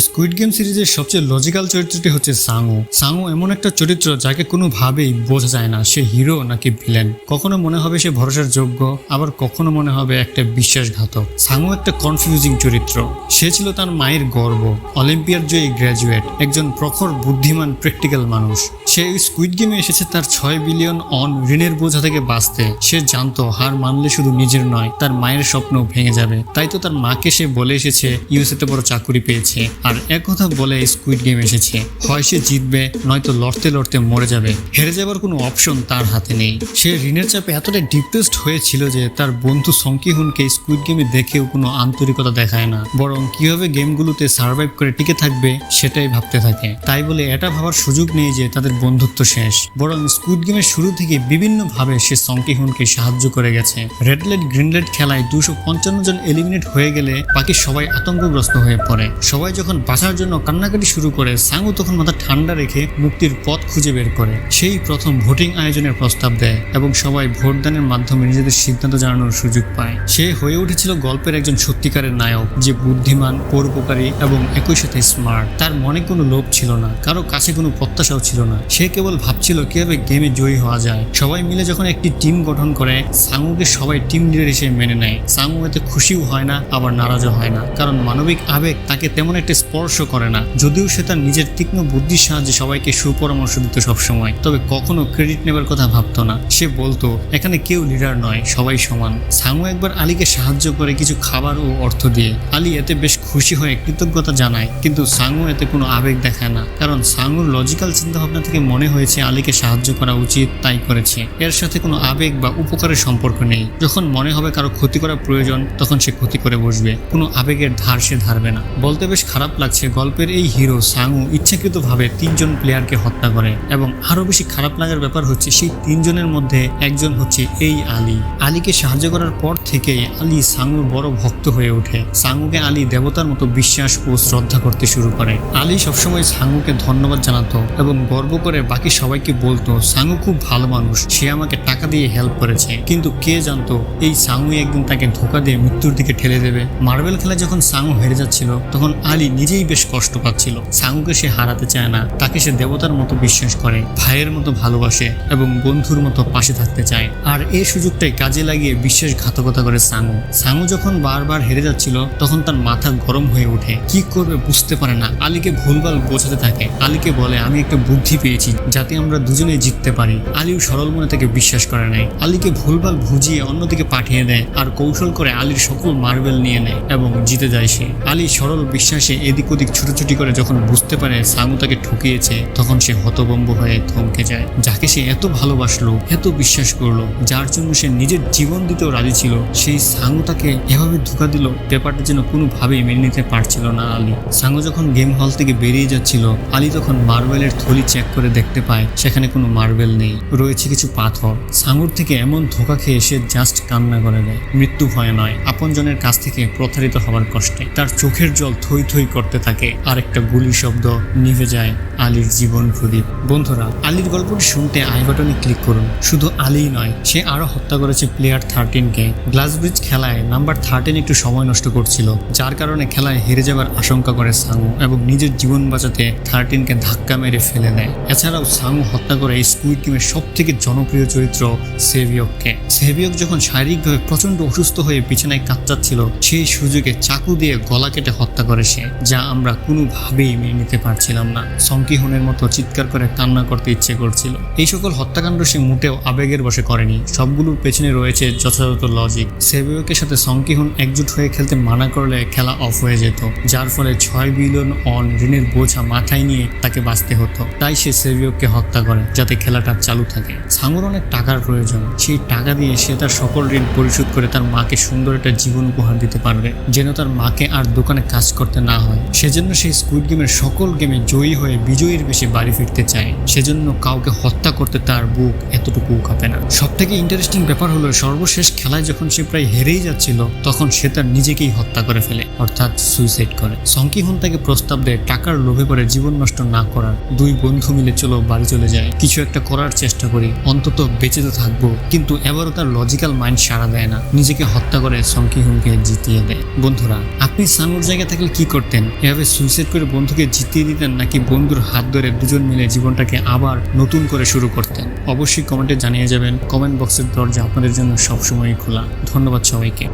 Squid game সিরিজের সবচেয়ে logical চরিত্রটি হচ্ছে সাংও সাংও এমন একটা চরিত্র যাকে কোনোভাবেই বোঝা যায় না, সে হিরো নাকি ভিলেন কখনো মনে হবে সে ভরসার যোগ্য, আবার কখনো মনে হবে একটা বিশ্বাসঘাতক। সাংও একটা কনফিউজিং চরিত্র। সে ছিল তার মায়ের গর্ব, অলিম্পিয়ার জয়ী গ্র্যাজুয়েট একজন প্রখর, বুদ্ধিমান প্র্যাকটিক্যাল মানুষ। সে স্কুইড গেমে এসেছে তার ছয় বিলিয়ন অন ঋণের বোঝা থেকে বাঁচতে। সে জানতো, হার মানলে শুধু নিজের নয়, তার মায়ের স্বপ্ন ভেঙে যাবে। তাই তো তার মাকে সে বলে এসেছে ইউএসএতে বড় চাকুরি পেয়েছে। আর এক কথা বলে স্কুইড গেম এসেছে। হয় সে জিতবে, নয়তো লড়তে লড়তে মরে যাবে। হেরে যাবার কোনো অপশন তার হাতে নেই। সে ঋণের চাপে এতটা ডিপ্রেসড হয়েছিল যে তার বন্ধু সংকিহুনকে স্কুইড গেমে দেখেও কোনো আন্তরিকতা দেখায় না। বরং কীভাবে গেমগুলোতে সার্ভাইভ করে টিকে থাকবে, সেটাই ভাবতে থাকে। তাই বলে এটা ভাবার সুযোগ নেই যে তাদের বন্ধুত্ব শেষ। বরং স্কুইড গেমের শুরু থেকে বিভিন্নভাবে সে সংকিহুনকে সাহায্য করে গেছে। রেড লাইট গ্রিন লাইট খেলায় দুশো পঞ্চান্ন জন এলিমিনেট হয়ে গেলে বাকি সবাই আতঙ্কগ্রস্ত হয়ে পড়ে। সবাই যখন বাঁচার জন্য কান্নাকাটি শুরু করে, সাঙ্গু তখন মাথা ঠান্ডা রেখে মুক্তির পথ খুঁজে বের করে। সেই প্রথম ভোটিং আয়োজনের প্রস্তাব দেয় এবং সবাই ভোটদানের মাধ্যমে নিজেদের সিদ্ধান্ত জানানোর সুযোগ পায়। সে হয়ে উঠেছিল গল্পের একজন সত্যিকারের নায়ক যে বুদ্ধিমান, পরোপকারী এবং একই সাথে স্মার্ট তার মনে কোনো লোভ ছিল না, কারও কাছে কোনো প্রত্যাশাও ছিল না। সে কেবল ভাবছিল কীভাবে গেমে জয়ী হওয়া যায়। সবাই মিলে যখন একটি টিম গঠন করে, সাঙ্গুকে সবাই টিম লিডার হিসেবে মেনে নেয়। সাঙ্গু এতে খুশিও হয় না, আবার নারাজও হয় না। কারণ মানবিক আবেগ তাকে তেমন একটা স্পর্শ করে না। যদিও সে তার নিজের তীক্ষ্ণ বুদ্ধির সাহায্যে সবাইকে সুপরামর্শ দিত সবসময়, তবে কখনো ক্রেডিট নেবার কথা ভাবতো না। সে বলতো, এখানে কেউ লিডার নয়, সবাই সমান। সাঙ্গু একবার আলীকে সাহায্য করে কিছু খাবার ও অর্থ দিয়ে। আলী এতে বেশ খুশি হয়ে কৃতজ্ঞতা জানায়, কিন্তু সাঙ্গু এতে কোনো আবেগ দেখায় না, কারণ সাঙ্গুর লজিক্যাল চিন্তাভাবনা থেকে মনে হয়েছে আলীকে সাহায্য করা উচিত, তাই করেছে। এর সাথে কোনো আবেগ বা উপকারের সম্পর্ক নেই। যখন মনে হবে কারও ক্ষতি করা প্রয়োজন, তখন সে ক্ষতি করে বসবে। কোনো আবেগের ধার সে ধারবে না। বলতে বেশ খারাপ লাগছে গল্পের এই হিরো সাঙ্গু ইচ্ছাকৃতভাবে তিনজন প্লেয়ারকে হত্যা করে এবং আরও বেশি খারাপ লাগার ব্যাপার হচ্ছে সেই তিনজনের মধ্যে একজন হচ্ছে এই আলী। আলীকে সাহায্য করার পর থেকেই আলী সাঙ্গুর বড় ভক্ত হয়ে ওঠে। সাঙ্গুকে আলী দেবতার মতো বিশ্বাস ও শ্রদ্ধা করতে শুরু করে। আলী সবসময় সাঙ্গুকে ধন্যবাদ জানাতো এবং গর্ব করে বাকি সবাইকে বলতো সাঙ্গু খুব ভালো মানুষ, সে আমাকে টাকা দিয়ে হেল্প করেছে। কিন্তু কে জানতো, এই সাঙ্গু একদিন তাকে ধোকা দিয়ে মৃত্যুর দিকে ঠেলে দেবে। মার্বেল খেলায় যখন সাঙ্গু হেরে যাচ্ছিল, তখন আলী নিজেই বেশ কষ্ট পাচ্ছিল। সাঙ্গুকে সে হারাতে চায় না, তাকে সে দেবতার মতো বিশ্বাস করে, ভাইয়ের মতো ভালোবাসে এবং বন্ধুর মতো পাশে থাকতে চায়। আর এই সুযোগটাই কাজে লাগিয়ে বিশ্বাসঘাতকতা করে সাঙ্গু সাঙ্গু যখন বারবার হেরে যাচ্ছিল, তখন তার মাথা গরম হয়ে ওঠে। কি করবে বুঝতে পারে না। আলীকে ভুলভাল বোঝাতে থাকে। আলীকে বলে, আমি একটা বুদ্ধি পেয়েছি, যাতে আমরা দুজনে জিততে পারি। আলীও সরল মনে থেকে বিশ্বাস করে নেয়। আলীকে ভুলভাল বুঝিয়ে অন্যদিকে পাঠিয়ে দেয়। আর কৌশল করে আলীর সকল মার্বেল নিয়ে নেয় এবং জিতে যায় সে। আলী সরল বিশ্বাসে এদিক ওদিক ছুটোছুটি করে যখন বুঝতে পারে সাঙ্গু তাকে ঠকিয়েছে, তখন সে হতবম্ব হয়ে থমকে যায়। যাকে সে এত ভালোবাসলো, এত বিশ্বাস করল, যার জন্য সে নিজের জীবন দিতেও রাজি ছিল, সেই সাঙ্গু তাকে এভাবে ধোকা দিল, ব্যাপারটা যেন কোনোভাবেই মেনে নিতে পারছিল না আলী। সাঙ্গু যখন গেম হল থেকে বেরিয়ে যাচ্ছিল, আলী তখন মার্বেলের থলি চেক করে দেখতে পায়, সেখানে কোনো মার্বেল নেই, রয়েছে কিছু পাথর। সাঙ্গুর থেকে এমন ধোকা খেয়ে সে জাস্ট কান্না করে দেয়, মৃত্যু ভয় নয়, আপনজনের কাছ থেকে প্রতারিত হওয়ার কষ্টে। তার চোখের জল থই থই করতে থাকে। আর একটা গুলি শব্দ নিভে যায় আলীর জীবন প্রদীপ। বন্ধুরা, আলীর গল্পটি শুনতে আই বাটনে ক্লিক করুন। শুধু আলীই নয়, সে আরও হত্যা করেছে প্লেয়ার থার্টিনকে। গ্লাস ব্রিজ খেলায় নাম্বার থার্টিন একটু সময় নষ্ট করছিল, যার কারণে খেলায় হেরে যাবার আশঙ্কা করে সাঙ্গু এবং নিজের জীবন বাঁচাতে থার্টিনকে ধাক্কা মেরে ফেলে দেয়। এছাড়াও সাঙ্গু হত্যা করে স্কুইড গেমের সব থেকে জনপ্রিয় চরিত্র সেভিয়ককে। সেভিয়ক যখন শারীরিকভাবে প্রচণ্ড অসুস্থ হয়ে বিছানায় কাঁচাচ্ছিল সেই সুযোগে চাকু দিয়ে গলা কেটে হত্যা করে সে। যা আমরা কোনোভাবেই মেনে নিতে পারছিলাম না। সংকিহনের মতো চিৎকার করে কান্না করতে ইচ্ছে করছিল। এই সকল হত্যাকাণ্ড সে মোটেও আবেগের বসে করেনি। সবগুলোর পেছনে রয়েছে যথাযথ লজিক সেভিয়কের সাথে সংকিহন একজুট হয়ে খেলতে মানা করলে খেলা অফ হয়ে যেত, যার ফলে ছয় বিলিয়ন অন ঋণের বোঝা মাথায় নিয়ে তাকে বাঁচতে হতো। তাই সে সেভিয়ককে হত্যা করে, যাতে খেলাটা চালু থাকে। সাঙ্গুর অনেক টাকার প্রয়োজন। সেই টাকা দিয়ে সে তার সকল ঋণ পরিশোধ করে তার মাকে সুন্দর একটা জীবন উপহার দিতে পারবে, যেন তার মাকে আর দোকানে কাজ করতে না হয়। সেজন্য সেই স্কুইড গেমের সকল গেমে জয়ী হয়ে বিজয়ীর বেশি বাড়ি ফিরতে চায়। সেজন্য কাউকে হত্যা করতে তার বুক এতটুকু কাঁপে না। সব থেকে ইন্টারেস্টিং ব্যাপার হলো, সর্বশেষ খেলায় যখন সে প্রায় হেরেই যাচ্ছিল, তখন সে তার নিজেকেই হত্যা করে ফেলে, অর্থাৎ সুইসাইড করে। সংকিহন তাকে প্রস্তাব দেয়, টাকার লোভে পরে জীবন নষ্ট না করার। দুই বন্ধু মিলে চলো, বাড়ি চলে যায় কিছু একটা করার চেষ্টা করি, অন্তত বেঁচে তো থাকব। কিন্তু এবারও তার লজিক্যাল মাইন্ড সাড়া দেয় না। নিজেকে হত্যা করে সংকিহনকে জিতিয়ে দেয়। বন্ধুরা, আপনি সানুর জায়গা থাকলে কি করতেন করতেন এভাবে সুইসাইড করে বন্ধুকে জিতিয়ে দিতেন নাকি বন্ধুর হাত ধরে দুজন মিলে জীবনটাকে আবার নতুন করে শুরু করতেন? অবশ্যই কমেন্টে জানিয়ে যাবেন। কমেন্ট বক্সের দরজা আপনাদের জন্য সবসময়ই খোলা। ধন্যবাদ সবাইকে।